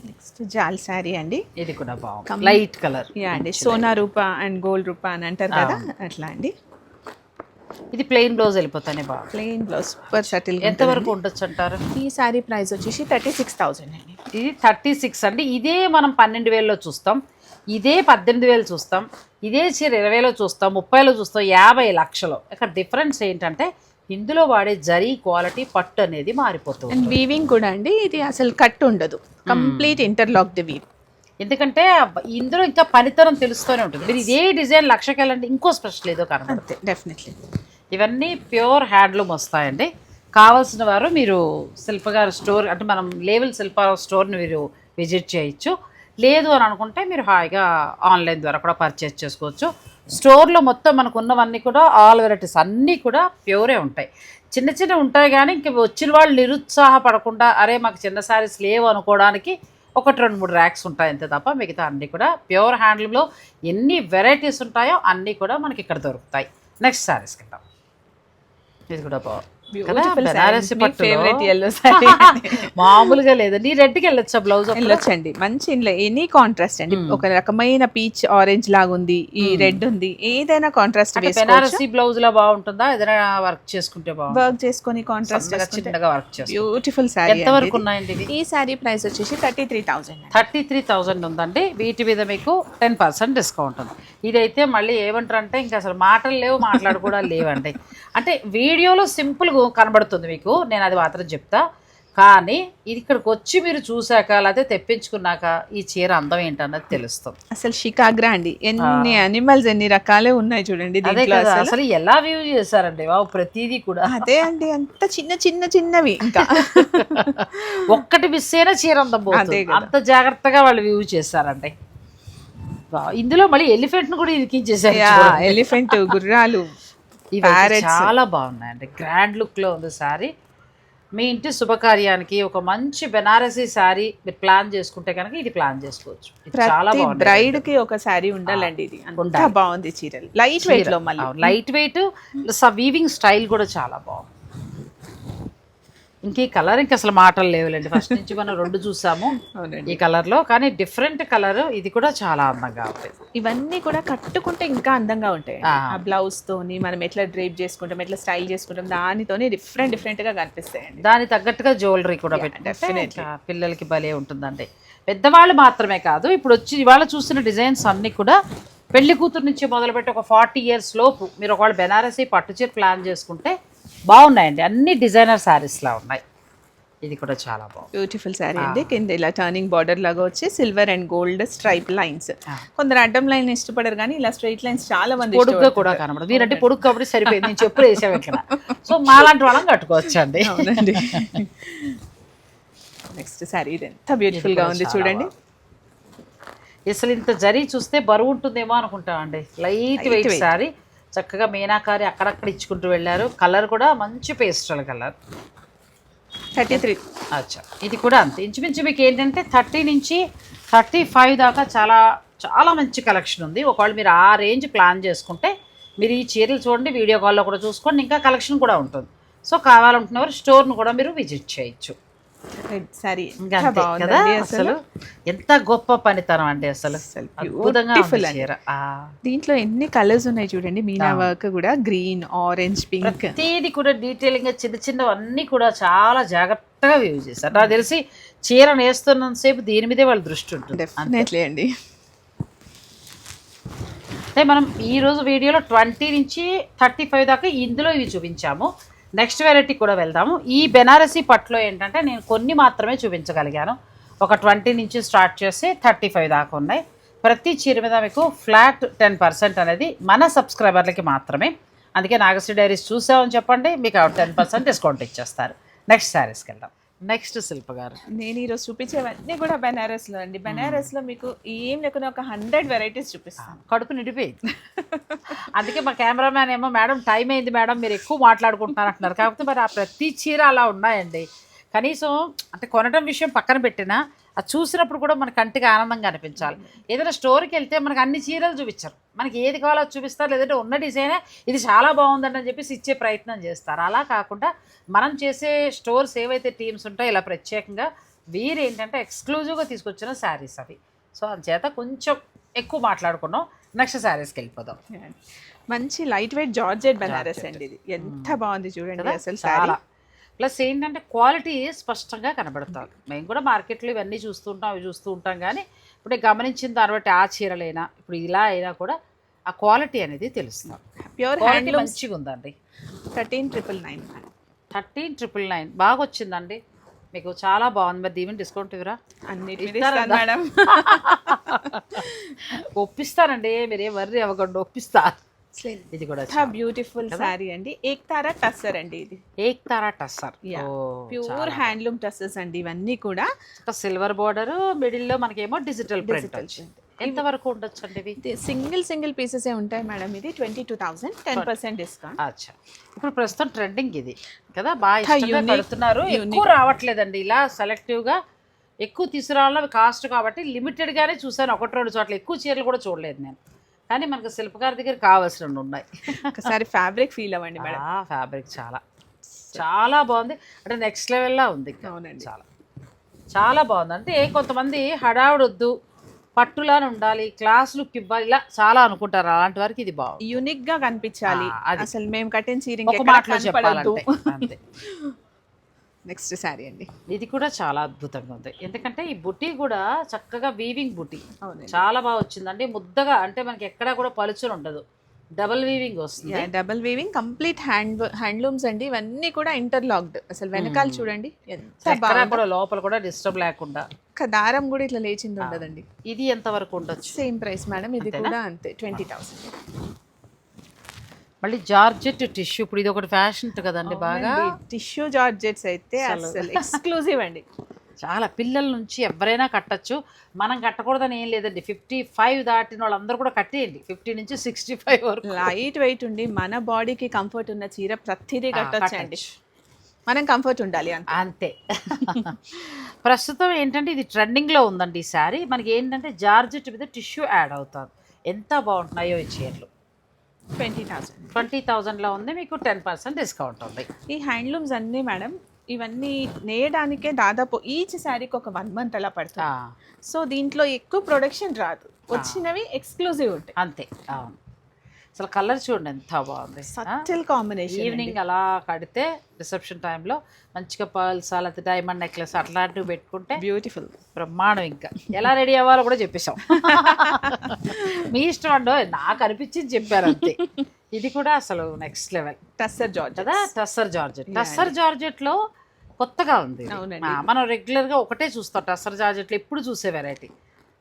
నెక్స్ట్ జాల్ శారీ అండి. ఇది కూడా బాగుంది. Light colour. యా అండి. సోనా రూపా అండ్ గోల్డ్ రూపా అని అంటారు కదా అట్లా అండి. ఇది ప్లెయిన్ బ్లౌజ్ వెళ్ళిపోతానే బాగుంది ప్లెయిన్ బ్లౌజ్ సూపర్ సటిల్ ఎంత వరకు ఉండొచ్చు అంటారు ఈ శారీ ప్రైస్ వచ్చేసి థర్టీ సిక్స్ థౌసండ్ అండి. ఇది థర్టీ సిక్స్ అండి. ఇదే మనం పన్నెండు వేలలో చూస్తాం. ఇదే పద్దెనిమిది వేలు చూస్తాం. ఇదే చీర ఇరవైలో చూస్తాం. ముప్పైలో చూస్తాం. యాభై లక్షలు. ఇక్కడ డిఫరెన్స్ ఏంటంటే ఇందులో వాడే జరీ క్వాలిటీ పట్టు అనేది మారిపోతుంది అండ్ వీవింగ్ కూడా అండి. ఇది అసలు కట్ ఉండదు. కంప్లీట్ ఇంటర్లాక్ ది వీవ్ ఎందుకంటే ఇందులో ఇంకా పనితనం తెలుస్తూనే ఉంటుంది. మీరు ఇదే డిజైన్ లక్షకి వెళ్ళండి ఇంకో స్పెషల్ ఏదో కనబడుతుంది. డెఫినెట్లీ ఇవన్నీ ప్యూర్ హ్యాండ్లూమ్ వస్తాయండి. కావాల్సిన వారు మీరు శిల్ప గారి స్టోర్ అంటే మనం లేవల్ శిల్ప స్టోర్ని మీరు విజిట్ చేయొచ్చు. లేదు అని అనుకుంటే మీరు హాయిగా ఆన్లైన్ ద్వారా కూడా పర్చేస్ చేసుకోవచ్చు. స్టోర్లో మొత్తం మనకు ఉన్నవన్నీ కూడా ఆల్ వెరైటీస్ అన్నీ కూడా ప్యూరే ఉంటాయి. చిన్న చిన్న ఉంటాయి కానీ ఇంక వచ్చిన వాళ్ళు నిరుత్సాహపడకుండా అరే మాకు చిన్న శారీస్ లేవు అనుకోవడానికి ఒకటి రెండు మూడు ర్యాక్స్ ఉంటాయి అంతే తప్ప మిగతా అన్నీ కూడా ప్యూర్ హ్యాండ్లూమ్లో ఎన్ని వెరైటీస్ ఉంటాయో అన్నీ కూడా మనకి ఇక్కడ దొరుకుతాయి. నెక్స్ట్ శారీస్ వెళ్దాం ఇది మామూలుగా లేదండి ఈ రెడ్కి వెళ్ళొచ్చా బ్లౌజ్ వెళ్ళొచ్చండి. మంచి ఇంట్లో ఎనీ కాంట్రాస్ట్ అండి. ఒక రకమైన పీచ్ ఆరెంజ్ లాగా ఉంది ఈ రెడ్ ఉంది ఏదైనా కాంట్రాస్ట్ బెనారసి బ్లౌజ్ లా బాగుంటుందా? ఏదైనా వర్క్ చేసుకుంటే వర్క్ చేసుకొని కాంట్రాస్ట్ చిన్నగా వర్క్ బ్యూటిఫుల్ శారీ ఎంత వరకు ఉన్నాయండి ఈ శారీ ప్రైస్ వచ్చేసి thirty three thousand thirty three thousand ఉందండి. వీటి మీద మీకు టెన్ పర్సెంట్ డిస్కౌంట్ ఉంది. ఇదైతే మళ్ళీ ఏమంటారు అంటే ఇంకా అసలు మాటలు లేవు మాట్లాడు కూడా లేవండి. అంటే వీడియోలో సింపుల్గా కనబడుతుంది మీకు నేను అది మాత్రం చెప్తా కానీ ఇది ఇక్కడికి వచ్చి మీరు చూశాక లేకపోతే తెప్పించుకున్నాక ఈ చీర అందం ఏంటన్నది తెలుస్తుంది అసలు షికాగ్రా అండి ఎన్ని అనిమల్స్ ఎన్ని రకాలే ఉన్నాయి చూడండి అదే దీంట్లో కదా అసలు ఎలా వ్యూ చేశారండి బాబు ప్రతిదీ కూడా అదే అండి అంత చిన్న చిన్న చిన్నవి ఇంకా ఒక్కటి మిస్ అయినా చీర అందం. అంత జాగ్రత్తగా వాళ్ళు వ్యూ చేశారండి వావ్. ఇందులో మళ్ళీ ఎలిఫెంట్ను కూడా ఇరికించేసారు. ఎలిఫెంట్ గుర్రాలు. చాలా బాగున్నాయండి. గ్రాండ్ లుక్లో ఉంది సారీ మీ ఇంటి శుభకార్యానికి ఒక మంచి బెనారసీ శారీ మీరు ప్లాన్ చేసుకుంటే కనుక ఇది ప్లాన్ చేసుకోవచ్చు. ఇది చాలా బ్రైడ్కి ఒక శారీ ఉండాలండి ఇది. బాగుంది చీరలు. లైట్ వెయిట్లో మళ్ళీ. లైట్ వెయిట్ వీవింగ్ స్టైల్ కూడా చాలా బాగుంది. ఇంక ఈ కలర్ ఇంక అసలు మాటలు లేవులేండి. ఫస్ట్ నుంచి మనం రెండు చూసాము ఈ కలర్లో కానీ డిఫరెంట్ కలర్ ఇది కూడా చాలా అందంగా ఉంది. ఇవన్నీ కూడా కట్టుకుంటే ఇంకా అందంగా ఉంటాయి ఆ. బ్లౌజ్ తోని మనం ఎట్లా డ్రేప్ చేసుకుంటాం ఎట్లా స్టైల్ చేసుకుంటాం దానితోని డిఫరెంట్ డిఫరెంట్గా కనిపిస్తాయండి. దాని తగ్గట్టుగా జ్యువెలరీ కూడా. ఇంకా పిల్లలకి భలే ఉంటుందండి. పెద్దవాళ్ళు మాత్రమే కాదు ఇప్పుడు వచ్చి ఇవాళ చూసిన డిజైన్స్ అన్నీ కూడా పెళ్ళి కూతురు నుంచి మొదలుపెట్టి ఒక ఫార్టీ ఇయర్స్ లోపు మీరు ఒకవేళ బెనారసీ పట్టు చీర ప్లాన్ చేసుకుంటే బాగున్నాయండి. అన్ని డిజైనర్ శారీస్లా ఉన్నాయి. ఇది కూడా చాలా బాగుంది. బ్యూటిఫుల్ శారీ అండి. కింద ఇలా టర్నింగ్ బార్డర్ లాగా వచ్చి silver and gold stripe lines. కొందరు అడ్డం లైన్ ఇష్టపడరు కానీ ఇలా స్ట్రైట్ లైన్స్ చాలా మంది పొడుగ్గా కూడా కనబడదు. మీరంటే పొడుగు కాబట్టి సరిపోయింది. నేను చెప్పులు వేసాము ఇక్కడ. సో మాలాంటి వాళ్ళం కట్టుకోవచ్చు అండి నెక్స్ట్ శారీ ఇది ఎంత బ్యూటిఫుల్గా ఉంది చూడండి. అసలు ఇంత జరీ చూస్తే బరువు ఉంటుందేమో అనుకుంటామండి లైట్ వెయిట్ weight. చక్కగా మీనాకారి అక్కడక్కడ ఇచ్చుకుంటూ వెళ్ళారు. కలర్ కూడా మంచి పేస్టల్ కలర్. Thirty three. అచ్చా. ఇది కూడా అంతే. ఇంచుమించు మీకు ఏంటంటే థర్టీ నుంచి థర్టీ ఫైవ్ దాకా చాలా చాలా మంచి కలెక్షన్ ఉంది. ఒకవేళ మీరు ఆ రేంజ్ ప్లాన్ చేసుకుంటే మీరు ఈ చీరలు చూడండి వీడియో కాల్లో కూడా చూసుకోండి ఇంకా కలెక్షన్ కూడా ఉంటుంది. సో కావాలనుకున్నవారు స్టోర్ను కూడా మీరు విజిట్ చేయొచ్చు. ఇంకా కదా అసలు. ఎంత గొప్ప పనితనం అండి అసలు. ఆ. దీంట్లో ఎన్ని కలర్స్ ఉన్నాయి చూడండి. మీనా వర్క్ కూడా గ్రీన్ ఆరెంజ్ పింక్. ప్రతిది కూడా డీటెయిలింగ్గా చిన్న చిన్నవన్నీ కూడా చాలా జాగ్రత్తగా వ్యూ చేశారు. నాకు తెలిసి చీర నేస్తున్నంతసేపు దీని మీదే వాళ్ళ దృష్టి ఉంటుంది. డెఫినెట్లీ అండి. అంటే మనం ఈ రోజు వీడియోలో ట్వంటీ నుంచి థర్టీ ఫైవ్ దాకా ఇందులో ఇవి చూపించాము. నెక్స్ట్ వెరైటీ కూడా వెళ్దాము. ఈ బెనారసీ పట్లో ఏంటంటే నేను కొన్ని మాత్రమే చూపించగలిగాను. ఒక ట్వంటీ నుంచి స్టార్ట్ చేసి థర్టీ ఫైవ్ దాకా ఉన్నాయి. ప్రతి చీర మీద మీకు ఫ్లాట్ టెన్ పర్సెంట్ అనేది మన సబ్స్క్రైబర్లకి మాత్రమే. అందుకే నాగశ్రీ డైరీస్ చూసామని చెప్పండి మీకు టెన్ పర్సెంట్ డిస్కౌంట్ ఇచ్చేస్తారు. నెక్స్ట్ శారీస్కి వెళ్దాం. నెక్స్ట్ శిల్ప గారు. నేను ఈరోజు చూపించేవన్నీ కూడా బెనారస్లో అండి. బెనారస్లో మీకు ఏం లేకుండా ఒక హండ్రెడ్ వెరైటీస్ చూపిస్తాను. కడుపు నిండిపోయింది అందుకే మా కెమెరామ్యాన్ ఏమో మేడం టైం అయింది మేడం మీరు ఎక్కువ మాట్లాడుకుంటున్నారు అంటున్నారు కాకపోతే మరి ఆ ప్రతి చీర అలా ఉన్నాయండి. కనీసం అంటే కొనడం విషయం పక్కన పెట్టినా అది చూసినప్పుడు కూడా మన కంటికి ఆనందంగా అనిపించాలి. ఏదైనా స్టోర్కి వెళ్తే మనకు అన్ని చీరలు చూపించరు. మనకి ఏది కావాలో చూపిస్తారు. లేదంటే ఉన్న డిజైనే ఇది చాలా బాగుందని అని చెప్పేసి ఇచ్చే ప్రయత్నం చేస్తారు. అలా కాకుండా మనం చేసే స్టోర్స్ ఏవైతే టీమ్స్ ఉంటాయో ఇలా ప్రత్యేకంగా వీరు ఏంటంటే ఎక్స్క్లూజివ్గా తీసుకొచ్చిన శారీస్ అవి. సో అందుచేత కొంచెం ఎక్కువ మాట్లాడుకున్నాం. నెక్స్ట్ శారీస్కి వెళ్ళిపోదాం. మంచి లైట్ వెయిట్ జార్జెట్ బనారస్ అండి ఇది. ఎంత బాగుంది చూడండి అసలు చాలా. ప్లస్ ఏంటంటే క్వాలిటీ స్పష్టంగా కనబడుతుంది మేము కూడా మార్కెట్లో ఇవన్నీ చూస్తూ ఉంటాం అవి చూస్తూ ఉంటాం కానీ ఇప్పుడు గమనించిన దాన్ని బట్టి ఆ చీరలైనా ఇప్పుడు ఇలా అయినా కూడా ఆ క్వాలిటీ అనేది తెలుస్తుంది ప్యూర్ క్వాలిటీ హ్యాండ్లూమ్స్ మంచిగా ఉందండి. Thirteen triple nine thirteen triple nine బాగా వచ్చిందండి మీకు చాలా బాగుంది. మరి దీవెని డిస్కౌంట్ ఇవ్వరా? అన్నిటి? ఇస్తాను మేడం? ఒప్పిస్తానండి. మీరేం వర్రీ అవ్వకుండా. ఒప్పిస్తా. ఇది కూడా బ్యూటిఫుల్ సారీ అండి. ఏక్తారా టస్సర్ అండి ఇది? ఏక్ తారా టస్సర్. ప్యూర్ హ్యాండ్లూమ్ టస్సర్స్ అండి ఇవన్నీ కూడా. సిల్వర్ బోర్డర్ మిడిల్లో మనకేమో డిజిటల్ ప్రింట్ ఎంత వరకు ఉండొచ్చు అండి ఇవి సింగిల్ సింగిల్ పీసెస్ ఉంటాయి మేడం ఇది? Twenty two thousand. Ten percent discount. అచ్చా. ఇప్పుడు ప్రస్తుతం ట్రెండింగ్ ఇది. కదా? బాగా కడుతున్నారు. ఎక్కువ రావట్లేదండి. ఇలా సెలెక్టివ్గా ఎక్కువ తీసుకురావాలని అవి కాస్ట్ కాబట్టి లిమిటెడ్ గానే చూసాను ఒకటి రెండు చోట్ల ఎక్కువ చీరలు కూడా చూడలేదు నేను. కానీ మనకు శిల్పకారి దగ్గర కావాల్సిన ఉన్నాయి. ఒకసారి ఫ్యాబ్రిక్ ఫీల్ అవ్వండి మేడం. ఫ్యాబ్రిక్ చాలా. చాలా బాగుంది. అంటే నెక్స్ట్ లెవెల్లా ఉంది. అవునండి. చాలా. చాలా బాగుంది. అంటే కొంతమంది హడావుడి వద్దు పట్టులానే ఉండాలి క్లాస్ లుక్ ఇవ్వాలి ఇలా చాలా అనుకుంటారు. అలాంటి వారికి ఇది బాగుంది. యూనిక్గా కనిపించాలి. అసలు మేము కట్టిన చీర ఒక మాటలో చెప్పాలంటే. అంతే. నెక్స్ట్ శారీ అండి. ఇది కూడా చాలా అద్భుతంగా ఉంది. ఎందుకంటే ఈ బుట్టి కూడా చక్కగా వీవింగ్ బుట్టి. చాలా బాగా వచ్చిందండి. ముద్దగా అంటే మనకి ఎక్కడా కూడా పలుచులు ఉండదు. డబుల్ వీవింగ్ వస్తుంది. Double weaving complete hand handlooms అండి. ఇవన్నీ కూడా ఇంటర్లాక్డ్ అసలు వెనకాల చూడండి ఎంత ఎక్కడా బాగా కూడా లోపల కూడా డిస్టర్బ్ లేకుండా. దారం కూడా ఇట్లా లేచింది ఉండదండి. ఇది ఎంత వరకు ఉండొచ్చు? సేమ్ ప్రైస్ మేడం ఇది కూడా అంతే ట్వంటీ థౌసండ్ మళ్ళీ జార్జెట్ టిష్యూ ఇప్పుడు ఇది ఒకటి ఫ్యాషన్ కదండి బాగా. టిష్యూ జార్జెట్స్ అయితే అసలు ఎక్స్క్లూజివ్ అండి. చాలా పిల్లల నుంచి ఎవరైనా కట్టచ్చు. మనం కట్టకూడదని ఏం లేదండి. ఫిఫ్టీ ఫైవ్ దాటిన వాళ్ళందరూ కూడా కట్టేయండి. ఫిఫ్టీ నుంచి సిక్స్టీ ఫైవ్ వరకు. లైట్ వెయిట్ ఉండి మన బాడీకి కంఫర్ట్ ఉన్న చీర ప్రతిదీ ఆ, కట్టొచ్చు అండి కట్టొచ్చు. మనం కంఫర్ట్ ఉండాలి అంతే. అంతే. ప్రస్తుతం ఏంటంటే ఇది ట్రెండింగ్లో ఉందండి ఈ శారీ. మనకి ఏంటంటే జార్జెట్ మీద టిష్యూ యాడ్ అవుతుంది ఎంత బాగుంటున్నాయో ఈ చీరలు. Twenty thousand. ట్వంటీ థౌజండ్లో ఉంది మీకు టెన్ పర్సెంట్ డిస్కౌంట్ ఉంది. ఈ హ్యాండ్లూమ్స్ అన్నీ మేడం ఇవన్నీ నేయడానికే దాదాపు ఈచ్ శారీకి ఒక వన్ మంత్ అలా పడుతుంది. సో దీంట్లో ఎక్కువ ప్రొడక్షన్ రాదు. వచ్చినవి ఎక్స్క్లూజివ్ ఉంటాయి. అంతే అవును. అసలు కలర్ చూడండి ఎంత బాగుంది? సటిల్ కాంబినేషన్ ఈవినింగ్ అలా కడితే రిసెప్షన్ టైంలో మంచిగా పర్ల్స్ లేకపోతే డైమండ్ నెక్లెస్ అట్లాంటివి పెట్టుకుంటే బ్యూటిఫుల్. బ్రహ్మాండం ఇంకా. ఎలా రెడీ అవ్వాలో కూడా చెప్పేశాం. మీ ఇష్టం అండో నాకు అనిపించింది చెప్పారు అంతే. ఇది కూడా అసలు నెక్స్ట్ లెవెల్ టస్సర్ జార్జ్ కదా టస్సర్ జార్జెట్. టస్సర్ జార్జెట్లో కొత్తగా ఉంది మనం రెగ్యులర్గా ఒకటే చూస్తాం టస్సర్ జార్జెట్లో ఎప్పుడు చూసే వెరైటీ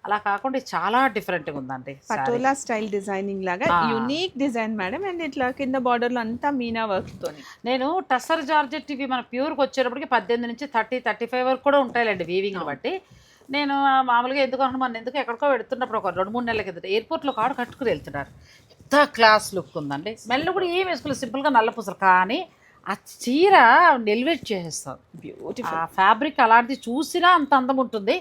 అలా కాకుండా చాలా డిఫరెంట్గా ఉందండి. పటోలా స్టైల్ డిజైనింగ్ లాగా. యునిక్ డిజైన్ మేడం అండ్ ఇట్లా కింద బార్డర్లో అంతా మీనా వర్క్ తోని నేను టస్సర్ జార్జెట్ ఇవి మన ప్యూర్కి వచ్చేటప్పటికి పద్దెనిమిది నుంచి థర్టీ థర్టీ ఫైవ్ వరకు కూడా ఉంటాయిలేండి వీవింగ్ బట్టి. నేను మామూలుగా ఎందుకు అనుకున్నాను మన ఎందుకు ఎక్కడికో వెడుతున్నప్పుడు ఒక రెండు మూడు నెలల కిందట ఎయిర్పోర్ట్లో కాడు కట్టుకుని వెళ్తున్నారు. ఎంత క్లాస్ లుక్ ఉందండి. స్మెల్ కూడా ఏం వేసుకోలేదు సింపుల్గా నల్ల పూసలు. కానీ ఆ చీర నెలివేట్ చేసేస్తుంది. బ్యూటిఫుల్ ఆ ఫ్యాబ్రిక్ అలాంటిది చూసినా అంత అందం ఉంటుంది.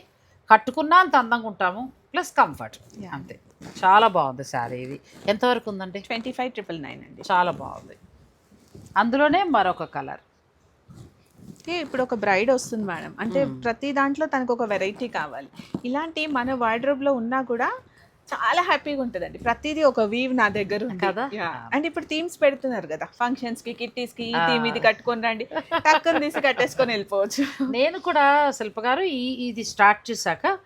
కట్టుకున్నా అంత అందంగా ఉంటాము ప్లస్ కంఫర్ట్. అంతే. చాలా బాగుంది శారీ ఇది. ఎంతవరకు ఉందండి? ట్వంటీ ఫైవ్ ట్రిపుల్ నైన్ అండి. చాలా బాగుంది. అందులోనే మరొక కలర్. ఇప్పుడు ఒక బ్రైడ్ వస్తుంది మేడం. అంటే ప్రతి దాంట్లో తనకు ఒక వెరైటీ కావాలి. ఇలాంటి మన వార్డ్రోబ్లో ఉన్నా కూడా చాలా హ్యాపీగా ఉంటుందండి. ప్రతిదీ ఒక వీవ్ నా దగ్గర ఉంది. కదా? అండ్ ఇప్పుడు థీమ్స్ పెడుతున్నారు కదా. ఫంక్షన్స్కి కిట్టీస్కి ఈ థీమ్ ఇది కట్టుకొని రండి. టక్కుని తీసి కట్టేసుకొని వెళ్ళిపోవచ్చు. నేను కూడా శిల్ప గారు ఈ ఇది స్టార్ట్ చేశాక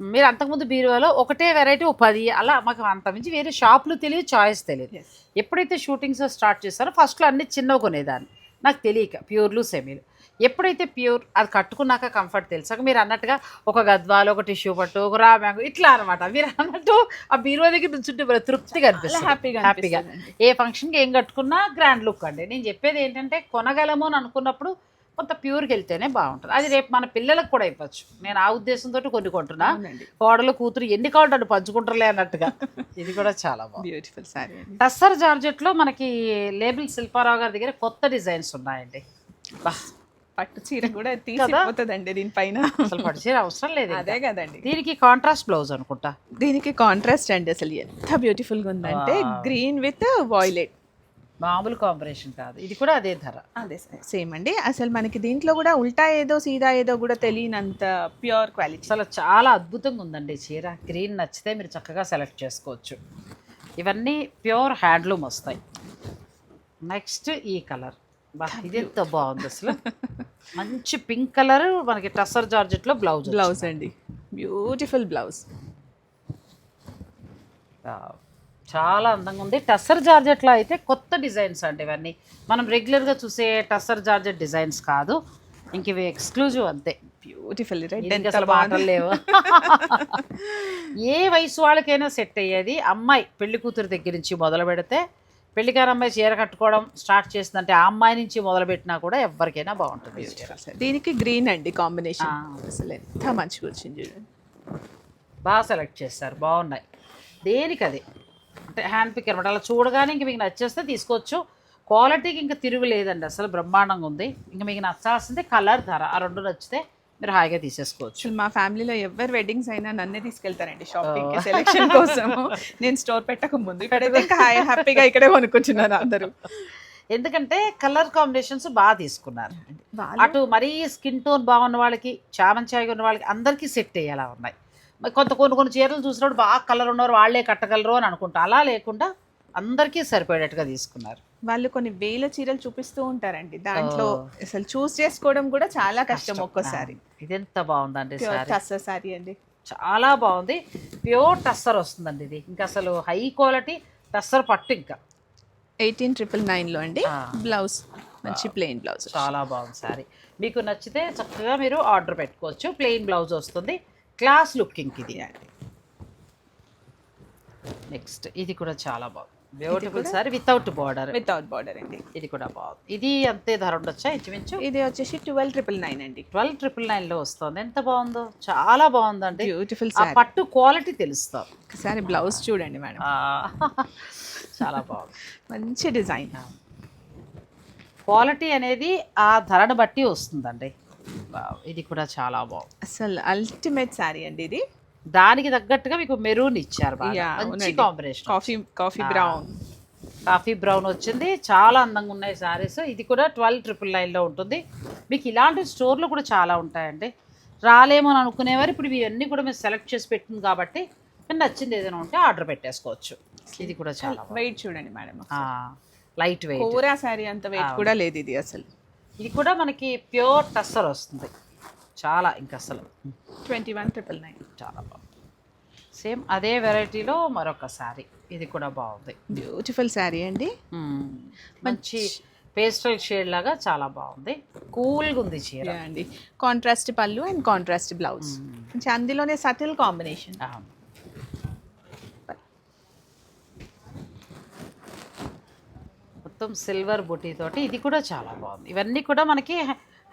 మీరు అంతకుముందు బీరువాలో ఒకటే వెరైటీ ఓ పది అలా మాకు అంత మించి వేరే షాపులు తెలియదు చాయిస్ తెలియదు. ఎప్పుడైతే షూటింగ్స్ స్టార్ట్ చేస్తారో ఫస్ట్లో అన్ని చిన్నవి కొనేదాన్ని. నాకు తెలియక ప్యూర్లు సెమీలు ఎప్పుడైతే ప్యూర్ అది కట్టుకున్నాక కంఫర్ట్ తెలిసాక మీరు అన్నట్టుగా ఒక గద్వాలు ఒక టిష్యూ పట్టు ఒక రా మ్యాంగో ఇట్లా అనమాట మీరు అన్నట్టు ఆ బీరువా దగ్గర నుంచుంటే తృప్తిగా అనిపిస్తుంది. హ్యాపీగా హ్యాపీగా. ఏ ఫంక్షన్కి ఏం కట్టుకున్నా గ్రాండ్ లుక్ అండి. నేను చెప్పేది ఏంటంటే కొనగలము అని అనుకున్నప్పుడు కొంత ప్యూర్కి వెళ్తేనే బాగుంటుంది. అది రేపు మన పిల్లలకు కూడా ఇవ్వచ్చు. నేను ఆ ఉద్దేశంతో కొన్ని కొంటున్నా. కోడలు కూతురు ఎన్ని కావాలి అటు పంచుకుంటారులే అన్నట్టుగా. ఇది కూడా చాలా బాగుంది. బ్యూటిఫుల్ సారీ టస్సర్ జార్జెట్లో మనకి లేబుల్ శిల్పారావు గారి దగ్గర కొత్త డిజైన్స్ ఉన్నాయండి. బా. పట్టు చీర కూడా తీసిపోతుందండి దీనిపైన. అసలు పడిచే అవసరం లేదు. అదే కదండి. దీనికి కాంట్రాస్ట్ బ్లౌజ్ అనుకుంటా. దీనికి కాంట్రాస్ట్ అండి అసలు ఎంత బ్యూటిఫుల్గా ఉందంటే గ్రీన్ విత్ వాయిలెట్ మామూలు కాంబినేషన్ కాదు. ఇది కూడా అదే ధర. అదే సేమ్ అండి. అసలు మనకి దీంట్లో కూడా ఉల్టా ఏదో సీదా ఏదో కూడా తెలియనంత ప్యూర్ క్వాలిటీ అసలు చాలా అద్భుతంగా ఉందండి చీర. గ్రీన్ నచ్చితే మీరు చక్కగా సెలెక్ట్ చేసుకోవచ్చు. ఇవన్నీ ప్యూర్ హ్యాండ్లూమ్ వస్తాయి. నెక్స్ట్ ఈ కలర్ ఎంత బాగుంది అసలు. మంచి పింక్ కలర్ మనకి టస్సర్ జార్జెట్లో బ్లౌజ్ బ్లౌజ్ అండి. Beautiful blouse. చాలా అందంగా ఉంది. టస్సర్ జార్జెట్లో అయితే కొత్త డిజైన్స్ అండి ఇవన్నీ. మనం రెగ్యులర్గా చూసే టస్సర్ జార్జెట్ డిజైన్స్ కాదు. ఇంక ఇవి ఎక్స్క్లూజివ్ అంతే. బ్యూటిఫుల్ అసలు మాటలు లేవు? ఏ వయసు వాళ్ళకైనా సెట్ అయ్యేది. అమ్మాయి పెళ్ళి కూతురు దగ్గర నుంచి మొదలు పెడితే పెళ్ళికార అమ్మాయి చీర కట్టుకోవడం స్టార్ట్ చేసిందంటే ఆ అమ్మాయి నుంచి మొదలు పెట్టినా కూడా ఎవరికైనా బాగుంటుంది దీనికి గ్రీన్ అండి కాంబినేషన్. అసలు ఎంత మంచిగా వచ్చింది చూడండి. బాగా సెలెక్ట్ చేస్తారు బాగున్నాయి. దేనికి అది అంటే హ్యాండ్ పిక్ అనమాట. అలా చూడగానే ఇంక మీకు నచ్చేస్తే తీసుకోవచ్చు. క్వాలిటీకి ఇంకా తిరుగు లేదండి అసలు బ్రహ్మాండంగా ఉంది. ఇంకా మీకు నచ్చాల్సిందే కలర్ ధర. ఆ రెండు నచ్చితే మీరు హాయిగా తీసేసుకోవచ్చు. మా ఫ్యామిలీలో ఎవరు వెడ్డింగ్స్ అయినా నన్నే తీసుకెళ్తారండి షాపింగ్ సెలెక్షన్ కోసం నేను స్టోర్ పెట్టక ముందు. ఇక్కడైతే హాయ్ హ్యాపీగా ఇక్కడే కొనుక్కుంటున్నారు అందరూ. ఎందుకంటే కలర్ కాంబినేషన్స్ బాగా తీసుకున్నారు. అటు మరీ స్కిన్ టోన్ బాగున్న వాళ్ళకి చామంచాయిగా ఉన్న వాళ్ళకి అందరికీ సెట్ అయ్యేలా ఉన్నాయి. మరి కొంత కొన్ని కొన్ని చీరలు చూసినప్పుడు బాగా కలర్ ఉన్నవారు వాళ్ళే కట్టగలరు అని అనుకుంటా. అలా లేకుండా అందరికీ సరిపోయేటట్టుగా తీసుకున్నారు. వాళ్ళు కొన్ని వేల చీరలు చూపిస్తూ ఉంటారండి. దాంట్లో. అసలు చూస్ చేసుకోవడం కూడా చాలా కష్టం. ఒక్కోసారి. ఇదెంత బాగుందండి సారీ. టస్సర్ సారీ అండి. చాలా బాగుంది. ప్యూర్ టస్సర్ వస్తుందండి ఇది. ఇంకా అసలు హై క్వాలిటీ టస్సర్ పట్టు ఇంకా. ఎయిటీన్ ట్రిపుల్ నైన్లో అండి. బ్లౌజ్ మంచి ప్లెయిన్ బ్లౌజ్ చాలా బాగుంది సారీ. మీకు నచ్చితే చక్కగా మీరు ఆర్డర్ పెట్టుకోవచ్చు. ప్లెయిన్ బ్లౌజ్ వస్తుంది. క్లాస్ లుకింగ్ ఇది. నెక్స్ట్ ఇది కూడా చాలా బాగుంది. Beautiful sari without border without border అండి. ఇది కూడా బాగుంది. ఇది అంతే ధర ఉండొచ్చా ఇంచుమించు? ఇది వచ్చేసి ట్వెల్వ్ ట్రిపుల్ నైన్ అండి. ట్వెల్వ్ ట్రిపుల్ నైన్లో వస్తుంది. ఎంత బాగుందో? చాలా బాగుందండి. బ్యూటిఫుల్ పట్టు క్వాలిటీ తెలుస్తుంది. ఒకసారి బ్లౌజ్ చూడండి మేడం. చాలా బాగుంది. మంచి డిజైన్ క్వాలిటీ అనేది ఆ ధరను బట్టి వస్తుందండి. ఇది కూడా చాలా బాగుంది. అసలు అల్టిమేట్ సారీ అండి ఇది. దానికి తగ్గట్టుగా మీకు మెరూన్ ఇచ్చారు మంచి. Combination coffee coffee brown. Coffee brown వచ్చింది. చాలా అందంగా ఉన్నాయి సారీస్ ఇది కూడా ట్వెల్వ్ ట్రిపుల్ నైన్లో ఉంటుంది. మీకు ఇలాంటి స్టోర్లు కూడా చాలా ఉంటాయండి. రాలేమో అని అనుకునేవారు. ఇప్పుడు ఇవన్నీ కూడా మీరు సెలెక్ట్ చేసి పెట్టింది కాబట్టి మీకు నచ్చింది ఏదైనా ఉంటే ఆర్డర్ పెట్టేసుకోవచ్చు. ఇది కూడా చాలా వెయిట్ చూడండి madam light weight kora sari అంత వెయిట్ కూడా లేదు ఇది అసలు. ఇది కూడా మనకి ప్యూర్ టస్సర్ వస్తుంది. చాలా ఇంకా అసలు. ట్వంటీ వన్ ట్రిపుల్ నైన్ చాలా బాగుంది. సేమ్ అదే వెరైటీలో మరొక శారీ. ఇది కూడా బాగుంది. బ్యూటిఫుల్ శారీ అండి. మంచి పేస్టల్ షేడ్ లాగా చాలా బాగుంది. కూల్గా ఉంది చీర. అండి. కాంట్రాస్ట్ పళ్ళు అండ్ కాంట్రాస్ట్ బ్లౌజ్. మంచి అందులోనే సటిల్ కాంబినేషన్. మొత్తం సిల్వర్ బుటీ తోటి ఇది కూడా చాలా బాగుంది. ఇవన్నీ కూడా మనకి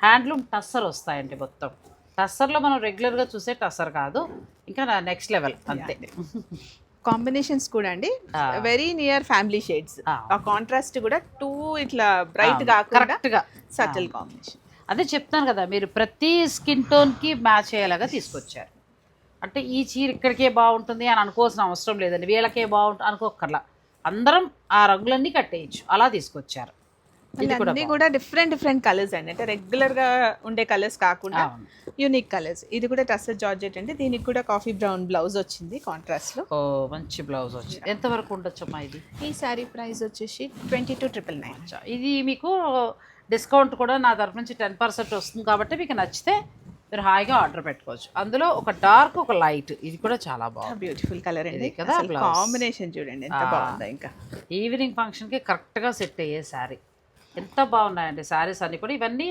హ్యాండ్లూమ్ టస్సర్ వస్తాయండి మొత్తం. టస్సర్లో మనం రెగ్యులర్గా చూసే టస్సర్ కాదు ఇంకా నెక్స్ట్ లెవెల్ అంతే. కాంబినేషన్స్ కూడా అండి. వెరీ నియర్ ఫ్యామిలీ షేడ్స్ ఆ. కాంట్రాస్ట్ కూడా టూ ఇట్లా బ్రైట్ కాకుండా కరెక్ట్గా సటిల్ కాంబినేషన్ అదే చెప్తాను కదా మీరు ప్రతి స్కిన్ టోన్కి మ్యాచ్ అయ్యేలాగా తీసుకొచ్చారు. అంటే ఈ చీర ఇక్కడికే బాగుంటుంది అని అనుకోవాల్సిన అవసరం లేదండి. వీళ్ళకే బాగుంటుంది అనుకోకర్లా అందరం ఆ రంగులన్నీ కట్టేయచ్చు. అలా తీసుకొచ్చారు. అన్ని కూడా డిఫరెంట్ డిఫరెంట్ కలర్స్ అండి. అంటే రెగ్యులర్గా ఉండే కలర్స్ కాకుండా. యూనిక్ కలర్స్ ఇది కూడా టస్సర్ జార్జెట్ అండి. దీనికి కూడా కాఫీ బ్రౌన్ బ్లౌజ్ వచ్చింది కాంట్రాస్ట్లో. మంచి బ్లౌజ్ వచ్చింది. ఎంతవరకు ఉండొచ్చమ్మా ఇది? ఈ సారీ ప్రైస్ వచ్చేసి ట్వంటీ టూ ట్రిపుల్ నైన్ ఇది మీకు డిస్కౌంట్ కూడా నా తరఫు నుంచి టెన్ పర్సెంట్ వస్తుంది కాబట్టి మీకు నచ్చితే మీరు హాయిగా ఆర్డర్ పెట్టుకోవచ్చు. అందులో ఒక డార్క్ ఒక లైట్ ఇది కూడా చాలా బాగుంది. బ్యూటిఫుల్ కలర్ అండి. కదా. కాంబినేషన్ చూడండి ఎంత. బాగుందో ఇంకా. ఈవినింగ్ ఫంక్షన్కి కరెక్ట్గా సెట్ అయ్యే శారీ ఎంత బాగున్నాయండి శారీస్ అన్నీ కూడా. ఇవన్నీ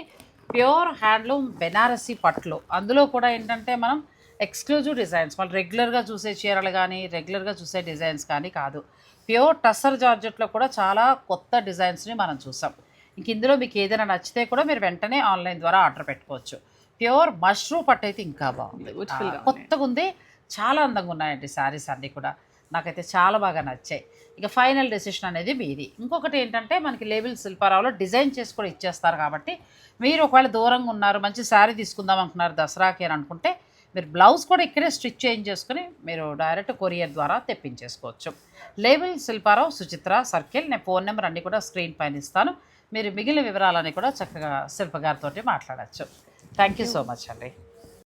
ప్యూర్ హ్యాండ్లూమ్ బెనారసీ పట్లు అందులో కూడా ఏంటంటే మనం ఎక్స్క్లూజివ్ డిజైన్స్ వాళ్ళు రెగ్యులర్గా చూసే చీరలు కానీ రెగ్యులర్గా చూసే డిజైన్స్ కానీ కాదు. ప్యూర్ టస్సర్ జార్జెట్లో కూడా చాలా కొత్త డిజైన్స్ని మనం చూసాం. ఇంక ఇందులో మీకు ఏదైనా నచ్చితే కూడా మీరు వెంటనే ఆన్లైన్ ద్వారా ఆర్డర్ పెట్టుకోవచ్చు. ప్యూర్ మష్రూమ్ పట్టు అయితే ఇంకా బాగుంది. కొత్తగా ఉంది చాలా అందంగా ఉన్నాయండి శారీస్ అన్నీ కూడా. నాకైతే చాలా బాగా నచ్చాయి. ఇక ఫైనల్ డెసిషన్ అనేది మీది. ఇంకొకటి ఏంటంటే మనకి లేబుల్ శిల్పారావులో డిజైన్ చేసి కూడా ఇచ్చేస్తారు కాబట్టి మీరు ఒకవేళ దూరంగా ఉన్నారు మంచి శారీ తీసుకుందాం అంటున్నారు దసరాకి అని అనుకుంటే మీరు బ్లౌజ్ కూడా ఇక్కడే స్టిచ్ చేంజ్ చేసుకుని మీరు డైరెక్ట్ కొరియర్ ద్వారా తెప్పించేసుకోవచ్చు. లేబుల్ శిల్పారావు సుచిత్ర సర్కిల్ నేను ఫోన్ నెంబర్ అన్నీ కూడా స్క్రీన్ పైన ఇస్తాను. మీరు మిగిలిన వివరాలన్నీ కూడా చక్కగా శిల్పగారితో మాట్లాడచ్చు. థ్యాంక్ యూ సో మచ్ అండి.